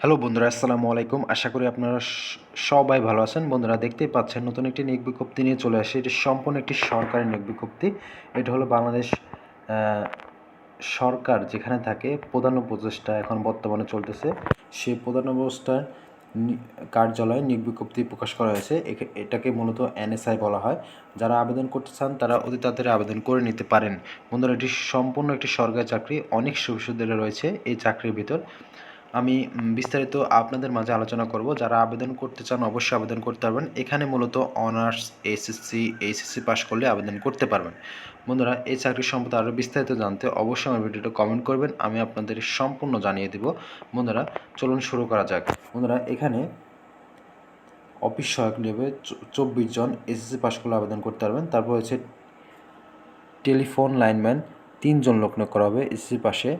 Hello বন্ধুরা, আসসালামু আলাইকুম। আশা করি আপনারা সবাই ভালো আছেন। বন্ধুরা, দেখতেই পাচ্ছেন, নতুন একটি নিয়োগ বিজ্ঞপ্তি নিয়ে চলে আসে এটি সম্পূর্ণ একটি সরকারি নিয়োগ বিজ্ঞপ্তি। এটা হলো বাংলাদেশ সরকার যেখানে থাকে, প্রধান উপদেষ্টা এখন বর্তমানে চলতেছে। সেই প্রধান উপদেষ্টার কার্যালয়ে নিয়োগ বিজ্ঞপ্তি প্রকাশ করা হয়েছে। এটাকে মূলত এনএসআই বলা হয়। যারা আবেদন করতে চান, তারা অতি তাড়াতাড়ি আবেদন করে নিতে পারেন। বন্ধুরা, এটি সম্পূর্ণ একটি সরকারি চাকরি। অনেক সুবিধা রয়েছে এই চাকরির ভিতর। আমি বিস্তারিত আপনাদের মাঝে আলোচনা করব। যারা আবেদন করতে চান অবশ্যই আবেদন করতে পারবেন। এখানে মূলত অনার্স এসএসসি এইচএসসি পাশ করলে আবেদন করতে পারবেন। বন্ধুরা, এই চাকরি সম্পর্কে আরও বিস্তারিত জানতে অবশ্যই আমার ভিডিওটা কমেন্ট করবেন। আমি আপনাদের সম্পূর্ণ জানিয়ে দেব। বন্ধুরা, চলুন শুরু করা যাক। বন্ধুরা, এখানে অফিস সহায়ক নেবে চব্বিশ জন এসএসসি পাশ করলে আবেদন করতে পারবেন। তারপর হচ্ছে টেলিফোন লাইনম্যান, তিনজন লোক নিয়োগ করা হবে এসএসসি পাশে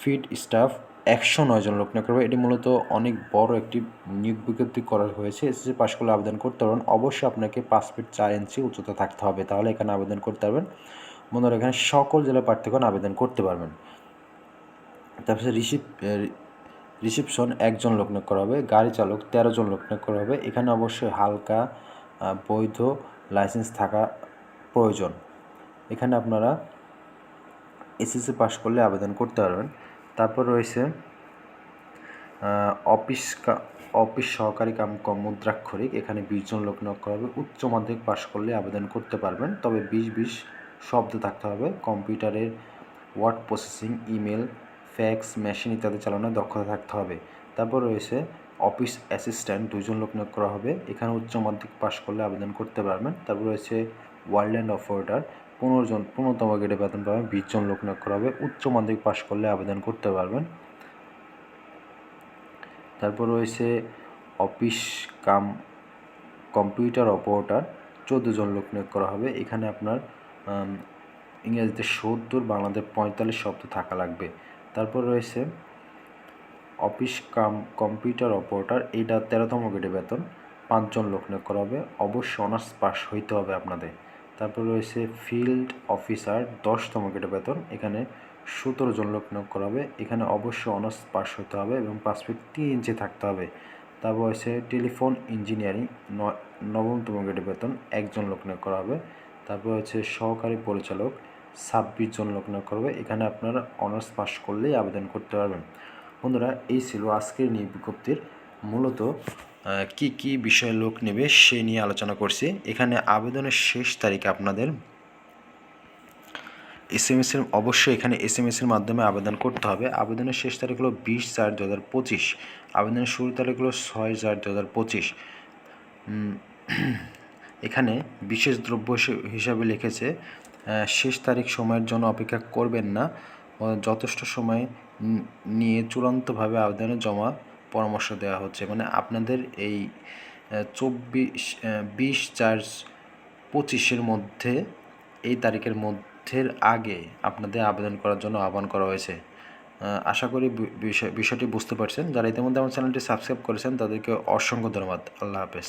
ফিড স্টাফ একশো নয় জন লোক নিয়োগ করবে। এটি মূলত অনেক বড় একটি নিয়োগ বিজ্ঞপ্তি করা হয়েছে। এসএসসি পাস করলে আবেদন করতে পারবেন। অবশ্যই আপনাকে পাঁচ ফিট চার ইঞ্চি উচ্চতা থাকতে হবে। তাহলে এখানে আবেদন করতে পারবেন। বন্ধুরা, এখানে সকল জেলা প্রার্থীগণ আবেদন করতে পারবেন। তারপরে রিসিপ রিসিপশন, একজন লোক নিয়োগ করা হবে। গাড়ি চালক, তেরো জন লোক নিয়োগ করা হবে। এখানে অবশ্যই হালকা বৈধ লাইসেন্স থাকা প্রয়োজন। এখানে আপনারা এসএসসি পাস করলে আবেদন করতে পারবেন। তারপর রয়েছে অফিস অফিস সহকারী কাম মুদ্রাক্ষরিক এখানে বিশ জন লোক নিয়োগ করা হবে। উচ্চ মাধ্যমিক পাস করলে আবেদন করতে পারবেন। তবে বিশ বিশ শব্দ থাকতে হবে। কম্পিউটারের word processing, email, fax, machine ইত্যাদি চালানোর দক্ষতা থাকতে হবে। তারপর রয়েছে, অফিস অ্যাসিস্ট্যান্ট দুজন লোক নিয়োগ করা হবে। এখানে উচ্চ মাধ্যমিক পাস করলে আবেদন করতে পারবেন। তারপর রয়েছে, ওয়ার্ল্ড অ্যান্ড অপারেটার পনেরো জন, পনেরোতম গ্রেডে বেতন পাবেন, বিশ জন লোক নিয়োগ করা হবে, উচ্চ মাধ্যমিক পাশ করলে আবেদন করতে পারবেন। তারপর রয়েছে অফিস কাম কম্পিউটার অপারেটর, চোদ্দ জন লোক নিয়োগ করা হবে। এখানে আপনার ইংরেজিতে সত্তর, বাংলাতে পঁয়তাল্লিশ শব্দ থাকা লাগবে। তারপর রয়েছে অফিস কাম কম্পিউটার অপারেটর এইটা তেরোতম গ্রেডে বেতন পাঁচজন লোক নিয়োগ করা হবে। অবশ্যই অনার্স পাস হইতে হবে আপনাদের। তারপর রয়েছে ফিল্ড অফিসার দশতম গ্রেডে বেতন। এখানে সতেরো জন লোক নিয়োগ করা হবে। এখানে অবশ্যই অনার্স পাস হতে হবে এবং পাঁচ ফিট তিন ইঞ্চি থাকতে হবে। তারপর রয়েছে টেলিফোন ইঞ্জিনিয়ারিং নবমতম গ্রেডে বেতন, একজন লোক নিয়োগ করা হবে। তারপর হচ্ছে সহকারী পরিচালক, ছাব্বিশ জন লোক নিয়োগ হবে। এখানে আপনারা অনার্স পাস করলেই আবেদন করতে পারবেন। বন্ধুরা, এই ছিল আজকের নিয়োগ বিজ্ঞপ্তির মূলত কি কি বিষয়ে লোক নেবে সে নিয়ে আলোচনা করছি। এখানে আবেদনের শেষ তারিখ আপনাদের। এস এম এর, অবশ্যই এখানে এস এম এর মাধ্যমে আবেদন করতে হবে। আবেদনের শেষ তারিখ হলো বিশ চার দু হাজার পঁচিশ। আবেদনের শুরু তারিখ হলো ছয় চার দু হাজার পঁচিশ এখানে বিশেষ দ্রব্য হিসাবে লিখেছে শেষ তারিখ সময়ের জন্য অপেক্ষা করবেন না। যথেষ্ট সময় নিয়ে চূড়ান্তভাবে আবেদনে জমা পরামর্শ দেওয়া হচ্ছে। মানে আপনাদের এই চব্বিশ বিশ চার পঁচিশের মধ্যে, এই তারিখের মধ্যে আগে আপনাদের আবেদন করার জন্য আহ্বান করা হয়েছে। আশা করি বিষয়, বিষয়টি বুঝতে পারছেন। যারা ইতিমধ্যে আমার চ্যানেলটি সাবস্ক্রাইব করেছেন, তাদেরকে অসংখ্য ধন্যবাদ। আল্লাহ হাফেজ।